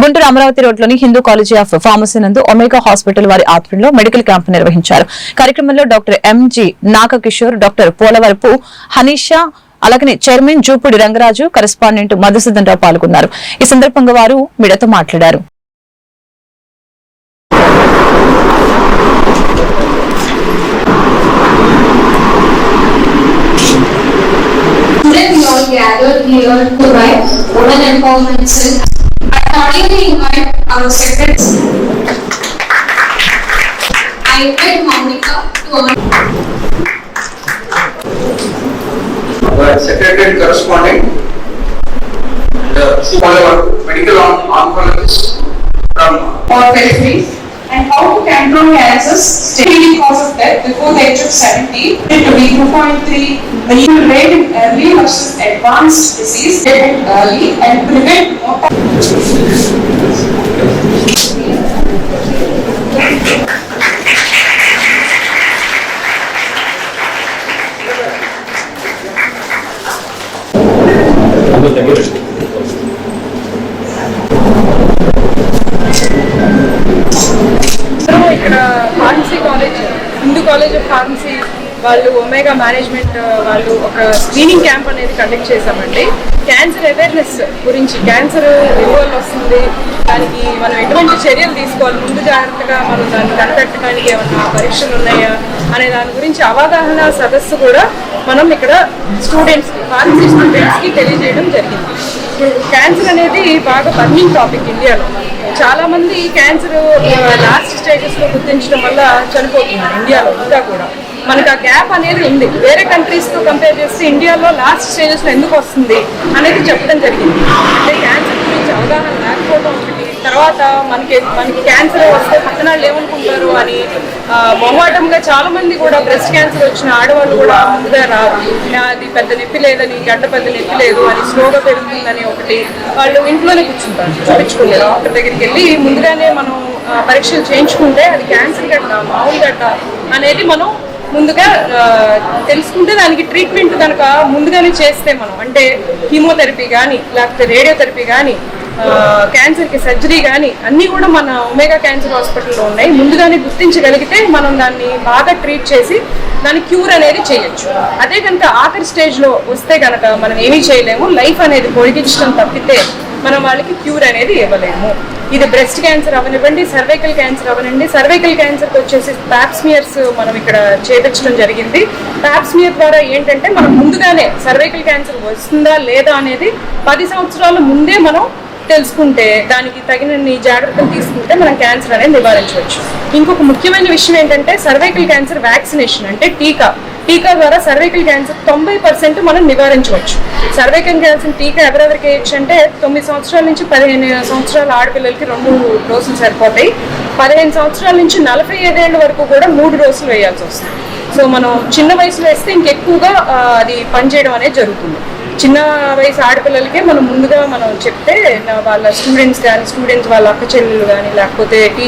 గుంటూరు అమరావతి రోడ్లోని Hindu college of pharmacy నందు Omega hospital వారి ఆధ్వర్యంలో మెడికల్ క్యాంప్ నిర్వహించారు. కార్యక్రమంలో doctor MG Nagakishore doctor Polavarapu Hanisha అలాగనే చైర్మన్ జూపూడి రంగరాజు కరెస్పాండెంట్ మధుసూదన్ రావు పాల్గొన్నారు. ఈ సందర్భంగా వారు మీడియాతో మాట్లాడారు. Today we all gathered here to write women empowerment cordially invite our secretaries. I invite Monica to honor. our secretary and corresponding, uh, the scholar, medical on- oncologist from or periphery and how to control cancers steady cause of death before the age of 70 to be 2.3 when rate in early versus advanced disease detect early and prevent mortality. ఇక్కడ pharmacy college Hindu college of pharmacy వాళ్ళు Omega management వాళ్ళు ఒక screening camp అనేది conduct చేశామండి. Cancer awareness గురించి cancer ఎందువల్ల వస్తుంది. దానికి మనం ఎటువంటి చర్యలు తీసుకోవాలి? ముందు జాగ్రత్తగా మనం దాన్ని కనిపెట్టడానికి ఏమన్నా పరీక్షలు ఉన్నాయా? అనే దాని గురించి అవగాహన సదస్సు కూడా మనం ఇక్కడ స్టూడెంట్స్ ఫార్మసీ స్టూడెంట్స్కి తెలియజేయడం జరిగింది. ఇప్పుడు క్యాన్సర్ అనేది బాగా బర్నింగ్ టాపిక్ ఇండియాలో. చాలా మంది క్యాన్సర్ లాస్ట్ స్టేజెస్లో గుర్తించడం వల్ల చనిపోతున్నారు ఇండియాలో ఇంకా కూడా. మనకు ఆ గ్యాప్ అనేది ఉంది. వేరే కంట్రీస్తో కంపేర్ చేస్తే ఇండియాలో లాస్ట్ స్టేజెస్లో ఎందుకు వస్తుంది అనేది చెప్పడం జరిగింది. అంటే క్యాన్సర్ గురించి అవగాహన లేకపోవడం ఒకటి తర్వాత మనకి మనకి క్యాన్సర్ వస్తే పక్కన వాళ్ళు ఏమనుకుంటారు అని ఆ, మొహమాటంగా చాలా మంది కూడా బ్రెస్ట్ క్యాన్సర్ వచ్చిన ఆడవాళ్ళు కూడా ముందుగా రారు. అది పెద్ద నొప్పి లేదని గడ్డ పెద్ద నొప్పి లేదు అని స్లోగా పెరుగుతుందని ఒకటి వాళ్ళు ఇంట్లోనే కూర్చుంటారు. చూపించుకుంటారు డాక్టర్ దగ్గరికి వెళ్ళి ముందుగానే మనం పరీక్షలు చేయించుకుంటే అది క్యాన్సర్ గడ్డ మామూలు గడ్డ అనేది మనం ముందుగా తెలుసుకుంటే దానికి ట్రీట్మెంట్ కనుక ముందుగానే చేస్తే మనం అంటే కీమోథెరపీ కానీ లేకపోతే రేడియోథెరపీ కానీ క్యాన్సర్కి సర్జరీ కానీ అన్నీ కూడా మన ఒమేగా క్యాన్సర్ హాస్పిటల్లో ఉన్నాయి. ముందుగానే గుర్తించగలిగితే మనం దాన్ని బాగా ట్రీట్ చేసి దాని క్యూర్ అనేది చేయొచ్చు. అదే కనుక ఆఖరి స్టేజ్లో వస్తే కనుక మనం ఏమీ చేయలేము. లైఫ్ అనేది పొడిగించడం తప్పితే మనం వాళ్ళకి క్యూర్ అనేది ఇవ్వలేము. ఇది బ్రెస్ట్ క్యాన్సర్ అవనివ్వండి సర్వైకల్ క్యాన్సర్ అవనండి. సర్వైకల్ క్యాన్సర్కి వచ్చేసి ప్యాప్స్మియర్స్ మనం ఇక్కడ చేపించడం జరిగింది. ప్యాప్స్మియర్ ద్వారా ఏంటంటే మనం ముందుగానే సర్వైకల్ క్యాన్సర్ వస్తుందా లేదా అనేది పది సంవత్సరాల ముందే మనం తెలుసుకుంటే దానికి తగినన్ని జాగ్రత్తలు తీసుకుంటే మనం క్యాన్సర్ అనేది నివారించవచ్చు. ఇంకొక ముఖ్యమైన విషయం ఏంటంటే సర్వైకల్ క్యాన్సర్ వ్యాక్సినేషన్ అంటే టీకా. టీకా ద్వారా సర్వైకల్ క్యాన్సర్ తొంభై పర్సెంట్ మనం నివారించవచ్చు. సర్వైకల్ క్యాన్సర్ టీకా ఎవరెవరికి వేయచ్చు అంటే తొమ్మిది సంవత్సరాల నుంచి పదిహేను సంవత్సరాల ఆడపిల్లలకి రెండు డోసులు సరిపోతాయి. పదిహేను సంవత్సరాల నుంచి నలభై ఐదేళ్ళ వరకు కూడా మూడు డోసులు వేయాల్సి వస్తుంది. సో మనం చిన్న వయసులో వేస్తే ఇంకెక్కువగా అది పనిచేయడం అనేది జరుగుతుంది. చిన్న వయసు ఆడపిల్లలకే మనం ముందుగా మనం చెప్తే వాళ్ళ స్టూడెంట్స్ కానీ స్టూడెంట్స్ వాళ్ళ అక్క చెల్లెలు కానీ లేకపోతే టీచర్